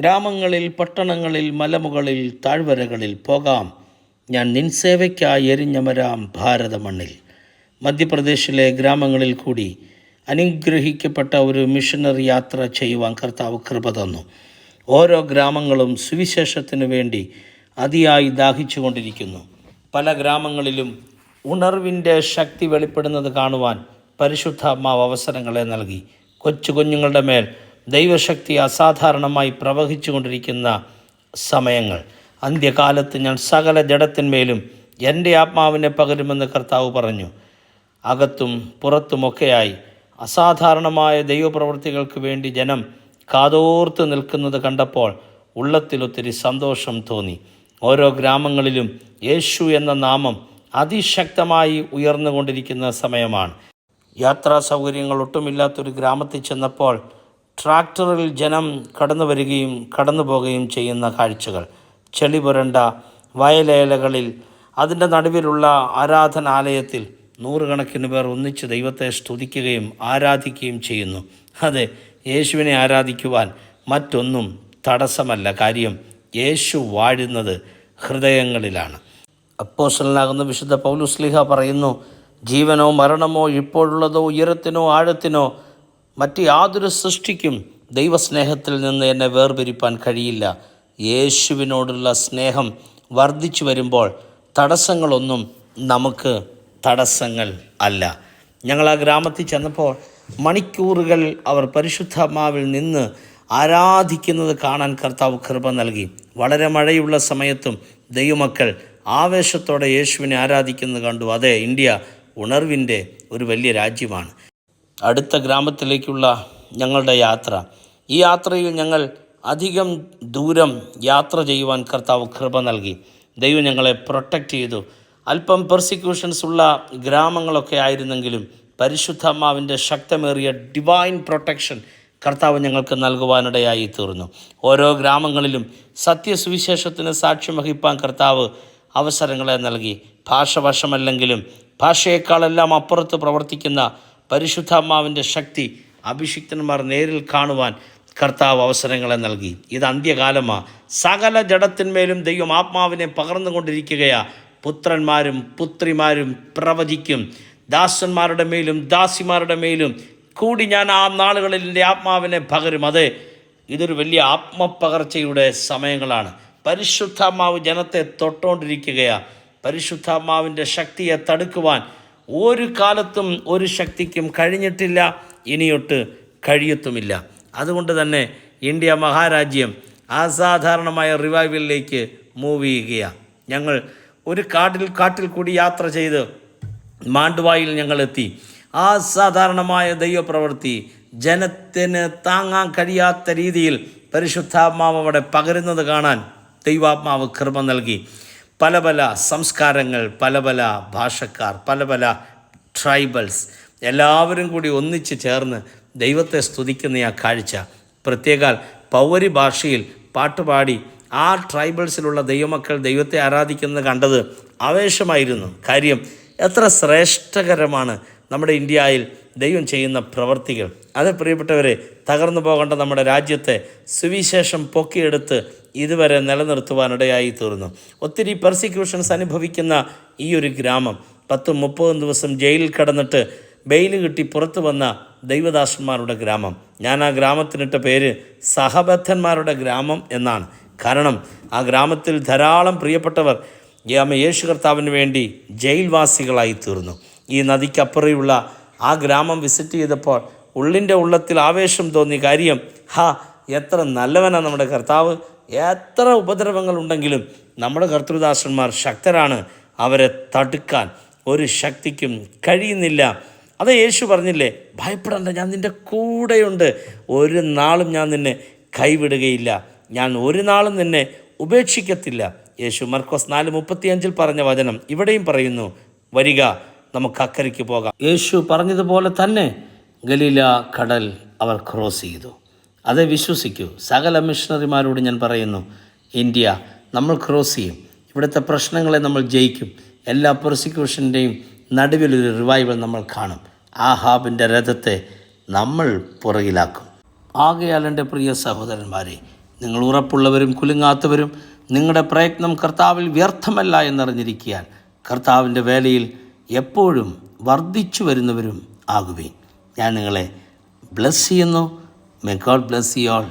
ഗ്രാമങ്ങളിൽ പട്ടണങ്ങളിൽ മലമുകളിൽ താഴ്വരകളിൽ പോകാം. ഞാൻ നിൻ സേവയ്ക്കായി എരിഞ്ഞമരാം ഭാരതമണ്ണിൽ. മധ്യപ്രദേശിലെ ഗ്രാമങ്ങളിൽ കൂടി അനുഗ്രഹിക്കപ്പെട്ട ഒരു മിഷനറി യാത്ര ചെയ്യുവാൻ കർത്താവ് കൃപ തന്നു. ഓരോ ഗ്രാമങ്ങളും സുവിശേഷത്തിനു വേണ്ടി അതിയായി ദാഹിച്ചുകൊണ്ടിരിക്കുന്നു. പല ഗ്രാമങ്ങളിലും ഉണർവിന്റെ ശക്തി വെളിപ്പെടുന്നത് കാണുവാൻ പരിശുദ്ധാത്മാവ് അവസരങ്ങളെ നൽകി. കൊച്ചു കുഞ്ഞുങ്ങളുടെ മേൽ ദൈവശക്തി അസാധാരണമായി പ്രവഹിച്ചുകൊണ്ടിരിക്കുന്ന സമയങ്ങൾ. അന്ത്യകാലത്ത് ഞാൻ സകല ജഡത്തിന്മേലും എന്റെ ആത്മാവിനെ പകരുമെന്ന് കർത്താവ് പറഞ്ഞു. അകത്തും പുറത്തുമൊക്കെയായി അസാധാരണമായ ദൈവപ്രവൃത്തികൾക്ക് വേണ്ടി ജനം കാതോർത്ത് നിൽക്കുന്നത് കണ്ടപ്പോൾ ഉള്ളത്തിലൊത്തിരി സന്തോഷം തോന്നി. ഓരോ ഗ്രാമങ്ങളിലും യേശു എന്ന നാമം അതിശക്തമായി ഉയർന്നുകൊണ്ടിരിക്കുന്ന സമയമാണ്. യാത്രാ സൗകര്യങ്ങൾ ഒട്ടുമില്ലാത്തൊരു ഗ്രാമത്തിൽ ചെന്നപ്പോൾ ട്രാക്ടറിൽ ജനം കടന്നു വരികയും കടന്നു പോകുകയും ചെയ്യുന്ന കാഴ്ചകൾ. ചെളി പുരണ്ട വയലേലകളിൽ അതിന്റെ നടുവിലുള്ള ആരാധനാലയത്തിൽ നൂറുകണക്കിന് പേർ ഒന്നിച്ച് ദൈവത്തെ സ്തുതിക്കുകയും ആരാധിക്കുകയും ചെയ്യുന്നു. അതെ യേശുവിനെ ആരാധിക്കുവാൻ മറ്റൊന്നും തടസ്സമല്ല. കാര്യം യേശു വാഴുന്നത് ഹൃദയങ്ങളിലാണ്. അപ്പോസലനാകുന്ന വിശുദ്ധ പൗലുസ്ലിഹ പറയുന്നു ജീവനോ മരണമോ ഇപ്പോഴുള്ളതോ ഉയരത്തിനോ ആഴത്തിനോ മറ്റ് യാതൊരു സൃഷ്ടിക്കും ദൈവസ്നേഹത്തിൽ നിന്ന് എന്നെ വേർപിരിപ്പാൻ കഴിയില്ല. യേശുവിനോടുള്ള സ്നേഹം വർദ്ധിച്ചു വരുമ്പോൾ തടസ്സങ്ങളൊന്നും നമുക്ക് തടസ്സങ്ങൾ അല്ല. ഞങ്ങൾ ആ ഗ്രാമത്തിൽ ചെന്നപ്പോൾ മണിക്കൂറുകൾ അവർ പരിശുദ്ധമാവിൽ നിന്ന് ആരാധിക്കുന്നത് കാണാൻ കർത്താവ് കൃപ നൽകി. വളരെ മഴയുള്ള സമയത്തും ദൈവമക്കൾ ആവേശത്തോടെ യേശുവിനെ ആരാധിക്കുന്നത് കണ്ടു. അതെ ഇന്ത്യ ഉണർവിന്റെ ഒരു വലിയ രാജ്യമാണ്. അടുത്ത ഗ്രാമത്തിലേക്കുള്ള ഞങ്ങളുടെ യാത്ര. ഈ യാത്രയിൽ ഞങ്ങൾ അധികം ദൂരം യാത്ര ചെയ്യുവാൻ കർത്താവ് കൃപ നൽകി. ദൈവം ഞങ്ങളെ പ്രൊട്ടക്റ്റ് ചെയ്തു. അല്പം പെർസിക്യൂഷൻസ് ഉള്ള ഗ്രാമങ്ങളൊക്കെ ആയിരുന്നെങ്കിലും പരിശുദ്ധമാവിന്റെ ശക്തമേറിയ ഡിവൈൻ പ്രൊട്ടക്ഷൻ കർത്താവ് ഞങ്ങൾക്ക് നൽകുവാനിടയായി തീർന്നു. ഓരോ ഗ്രാമങ്ങളിലും സത്യസുവിശേഷത്തിന് സാക്ഷ്യം വഹിപ്പാൻ കർത്താവ് അവസരങ്ങളെ നൽകി. ഭാഷ വശമല്ലെങ്കിലും ഭാഷയേക്കാളെല്ലാം അപ്പുറത്ത് പ്രവർത്തിക്കുന്ന പരിശുദ്ധാത്മാവിന്റെ ശക്തി അഭിഷിക്തന്മാർ നേരിൽ കാണുവാൻ കർത്താവ് അവസരങ്ങളെ നൽകി. ഇത് അന്ത്യകാലമാണ് സകല ജഡത്തിന്മേലും ദൈവം ആത്മാവിനെ പകർന്നുകൊണ്ടിരിക്കുകയാ. പുത്രന്മാരും പുത്രിമാരും പ്രവചിക്കും. ദാസന്മാരുടെ മേലും ദാസിമാരുടെ മേലും കൂടി ഞാൻ ആ നാളുകളിൽ എന്റെ ആത്മാവിനെ പകരും. അതെ ഇതൊരു വലിയ ആത്മപകർച്ചയുടെ സമയങ്ങളാണ്. പരിശുദ്ധാത്മാവ് ജനത്തെ തൊട്ടുകൊണ്ടിരിക്കുകയാണ് പരിശുദ്ധാത്മാവിന്റെ ശക്തിയെ തടുക്കുവാൻ ഒരു കാലത്തും ഒരു ശക്തിക്കും കഴിഞ്ഞിട്ടില്ല ഇനിയൊട്ട് കഴിയത്തുമില്ല. അതുകൊണ്ട് തന്നെ ഇന്ത്യ മഹാരാജ്യം അസാധാരണമായ റിവൈവലിലേക്ക് മൂവ് ചെയ്യുകയാണ് ഞങ്ങൾ ഒരു കാട്ടിൽ കാട്ടിൽ കൂടി യാത്ര ചെയ്ത് മാണ്ടുവായിൽ ഞങ്ങളെത്തി അസാധാരണമായ ദൈവപ്രവൃത്തി ജനത്തിന് താങ്ങാൻ കഴിയാത്ത രീതിയിൽ പരിശുദ്ധാത്മാവ് അവിടെ പകരുന്നത് കാണാൻ ദൈവാത്മാവ് കൃപ നൽകി. പല പല സംസ്കാരങ്ങൾ പല പല ഭാഷക്കാർ പല പല ട്രൈബൽസ് എല്ലാവരും കൂടി ഒന്നിച്ച് ചേർന്ന് ദൈവത്തെ സ്തുതിക്കുന്ന ആ കാഴ്ച. പ്രത്യേകാൽ പൗരി ഭാഷയിൽ പാട്ടുപാടി ആ ട്രൈബൽസിലുള്ള ദൈവമക്കൾ ദൈവത്തെ ആരാധിക്കുന്നത് കണ്ടത് ആവേശമായിരുന്നു. കാര്യം എത്ര ശ്രേഷ്ഠകരമാണ് നമ്മുടെ ഇന്ത്യയിൽ ദൈവം ചെയ്യുന്ന പ്രവർത്തികൾ. അത് പ്രിയപ്പെട്ടവരെ തകർന്നു പോകേണ്ട നമ്മുടെ രാജ്യത്തെ സുവിശേഷം പൊക്കിയെടുത്ത് ഇതുവരെ നിലനിർത്തുവാനിടയായി തീർന്നു ഒത്തിരി പെർസിക്യൂഷൻസ് അനുഭവിക്കുന്ന ഈ ഒരു ഗ്രാമം പത്തും മുപ്പതും ദിവസം ജയിലിൽ കടന്നിട്ട് ബെയിൽ കിട്ടി പുറത്തു വന്ന ദൈവദാസന്മാരുടെ ഗ്രാമം. ഞാൻ ആ ഗ്രാമത്തിനിട്ട പേര് സഹബദ്ധന്മാരുടെ ഗ്രാമം എന്നാണ്. കാരണം ആ ഗ്രാമത്തിൽ ധാരാളം പ്രിയപ്പെട്ടവർ യേശു കർത്താവിന് വേണ്ടി ജയിൽവാസികളായി തീർന്നു ഈ നദിക്കപ്പുറയുള്ള ആ ഗ്രാമം വിസിറ്റ് ചെയ്തപ്പോൾ ഉള്ളിന്റെ ഉള്ളത്തിൽ ആവേശം തോന്നി കാര്യം ഹാ എത്ര നല്ലവനാണ് നമ്മുടെ കർത്താവ്. എത്ര ഉപദ്രവങ്ങളുണ്ടെങ്കിലും നമ്മുടെ കർത്തൃദാസന്മാർ ശക്തരാണ്. അവരെ തടുക്കാൻ ഒരു ശക്തിക്കും കഴിയുന്നില്ല. അത് യേശു പറഞ്ഞില്ലേ ഭയപ്പെടേണ്ട ഞാൻ നിന്റെ കൂടെയുണ്ട്. ഒരു നാളും ഞാൻ നിന്നെ കൈവിടുകയില്ല. ഞാൻ ഒരു നാളും നിന്നെ ഉപേക്ഷിക്കത്തില്ല. യേശു മർക്കോസ് നാല് മുപ്പത്തിയഞ്ചിൽ പറഞ്ഞ വചനം ഇവിടെയും പറയുന്നു. വരിക നമുക്ക് അക്കരയ്ക്ക് പോകാം. യേശു പറഞ്ഞതുപോലെ തന്നെ ഗലീല കടൽ അവർ ക്രോസ് ചെയ്തു. അത് വിശ്വസിക്കൂ. സകല മിഷണറിമാരോട് ഞാൻ പറയുന്നു ഇന്ത്യ നമ്മൾ ക്രോസ് ചെയ്യും. ഇവിടുത്തെ പ്രശ്നങ്ങളെ നമ്മൾ ജയിക്കും. എല്ലാ പ്രോസിക്യൂഷന്റെയും നടുവിലൊരു റിവൈവൽ നമ്മൾ കാണും. ആഹാബിന്റെ രഥത്തെ നമ്മൾ പുറകിലാക്കും. ആകയാൽ എന്റെ പ്രിയ സഹോദരന്മാരെ നിങ്ങൾ ഉറപ്പുള്ളവരും കുലുങ്ങാത്തവരും നിങ്ങളുടെ പ്രയത്നം കർത്താവിൽ വ്യർത്ഥമല്ല എന്നറിഞ്ഞിരിക്കാൻ കർത്താവിന്റെ വേലയിൽ എപ്പോഴും വർദ്ധിച്ചു വരുന്നവരും ആകുവേൻ. ഞാൻ നിങ്ങളെ ബ്ലസ് ചെയ്യുന്നു. മെ ഗോഡ് ബ്ലസ് യു ആൾ